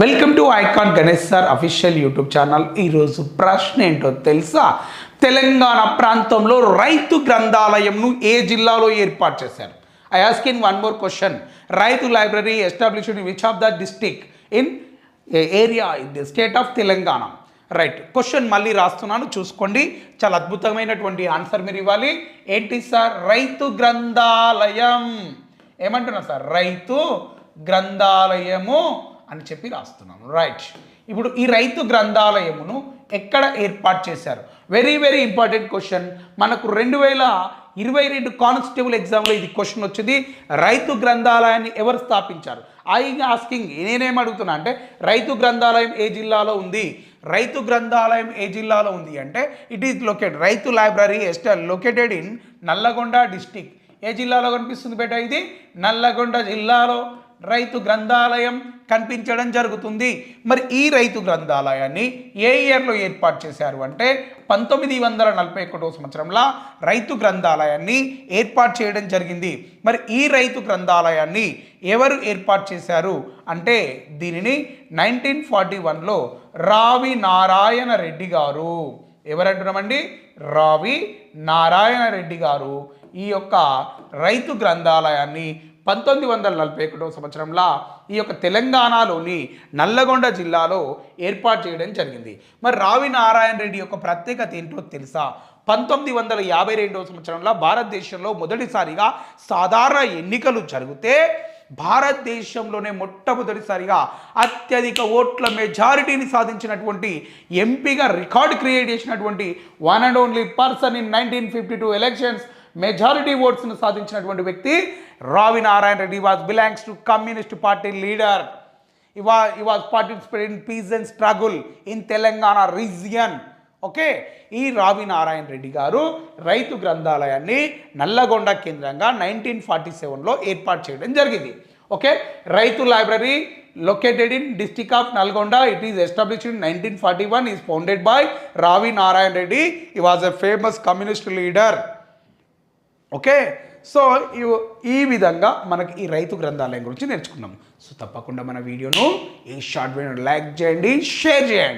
Welcome to Icon Ganesh sir official YouTube channel ఈరోజు ప్రశ్న ఏంటో తెలుసా? తెలంగాణ ప్రాంతంలో రైతు గ్రంథాలయంను ఏ జిల్లాలో ఏర్పాటు చేశారు? I ask in one more question Rythu library established in which of the district in area in the state of Telangana. Right question మళ్ళీ రాస్తున్నాను చూసుకోండి. చాలా అద్భుతమైనటువంటి ఆన్సర్ మీరు ఇవ్వాలి. ఏంటి సార్ రైతు గ్రంథాలయం. ఏమంటున్నా సార్ రైతు గ్రంథాలయము అని చెప్పి రాస్తున్నాను. రైట్ ఇప్పుడు ఈ రైతు గ్రంథాలయమును ఎక్కడ ఏర్పాటు చేశారు? వెరీ వెరీ ఇంపార్టెంట్ క్వశ్చన్ మనకు రెండు వేల ఇరవై రెండు కానిస్టేబుల్ ఎగ్జామ్లో ఇది క్వశ్చన్ వచ్చింది. రైతు గ్రంథాలయాన్ని ఎవరు స్థాపించారు? ఐ ఆస్కింగ్ నేనేం అడుగుతున్నా అంటే రైతు గ్రంథాలయం ఏ జిల్లాలో ఉంది? రైతు గ్రంథాలయం ఏ జిల్లాలో ఉంది అంటే it is located Rythu library est located in Nalgonda district ఏ జిల్లాలో కనిపిస్తుంది బేట ఇది? నల్లగొండ జిల్లాలో. రైతు గ్రంథాలయం కనిపించడం జరుగుతుంది. మరి ఈ రైతు గ్రంథాలయాన్ని ఏ ఇయర్లో ఏర్పాటు చేశారు అంటే పంతొమ్మిది వందల నలభై ఒకటో సంవత్సరంలో రైతు గ్రంథాలయాన్ని ఏర్పాటు చేయడం జరిగింది. మరి ఈ రైతు గ్రంథాలయాన్ని ఎవరు ఏర్పాటు చేశారు అంటే దీనిని నైన్టీన్ ఫార్టీ వన్లో రావి నారాయణ రెడ్డి గారు. ఎవరంటున్నామండి? రావి నారాయణ రెడ్డి గారు. ఈ యొక్క రైతు గ్రంథాలయాన్ని పంతొమ్మిది వందల నలభై ఒకటో సంవత్సరంలో ఈ యొక్క తెలంగాణలోని నల్లగొండ జిల్లాలో ఏర్పాటు చేయడం జరిగింది. మరి రావి నారాయణ రెడ్డి యొక్క ప్రత్యేకత ఏంటో తెలుసా? పంతొమ్మిది వందల యాభై రెండవ సంవత్సరంలో భారతదేశంలో మొదటిసారిగా సాధారణ ఎన్నికలు జరిగితే భారతదేశంలోనే మొట్టమొదటిసారిగా అత్యధిక ఓట్ల మెజారిటీని సాధించినటువంటి ఎంపీగా రికార్డ్ క్రియేట్ చేసినటువంటి one and only person in nineteen fifty two elections majority ఓట్స్ను సాధించినటువంటి వ్యక్తి Ravi Narayana Reddy. Was belongs to communist party leader ఇవా he was participate in peace and struggle in Telangana region okay ఈ రావి నారాయణ రెడ్డి గారు రైతు గ్రంథాలయాన్ని నల్లగొండ కేంద్రంగా nineteen forty సెవెన్లో ఏర్పాటు చేయడం జరిగింది. Okay Rythu library located in district of Nalgonda it is established in nineteen forty one is founded by Ravi Narayana Reddy. He was a famous communist leader okay? So ఈ- ఈ విధంగా మనకి ఈ రైతు గ్రంథాలయం గురించి నేర్చుకున్నాం సో తప్పకుండా మన వీడియోను ఈ షార్ట్ వీడియో లైక్ చేయండి షేర్ చేయండి.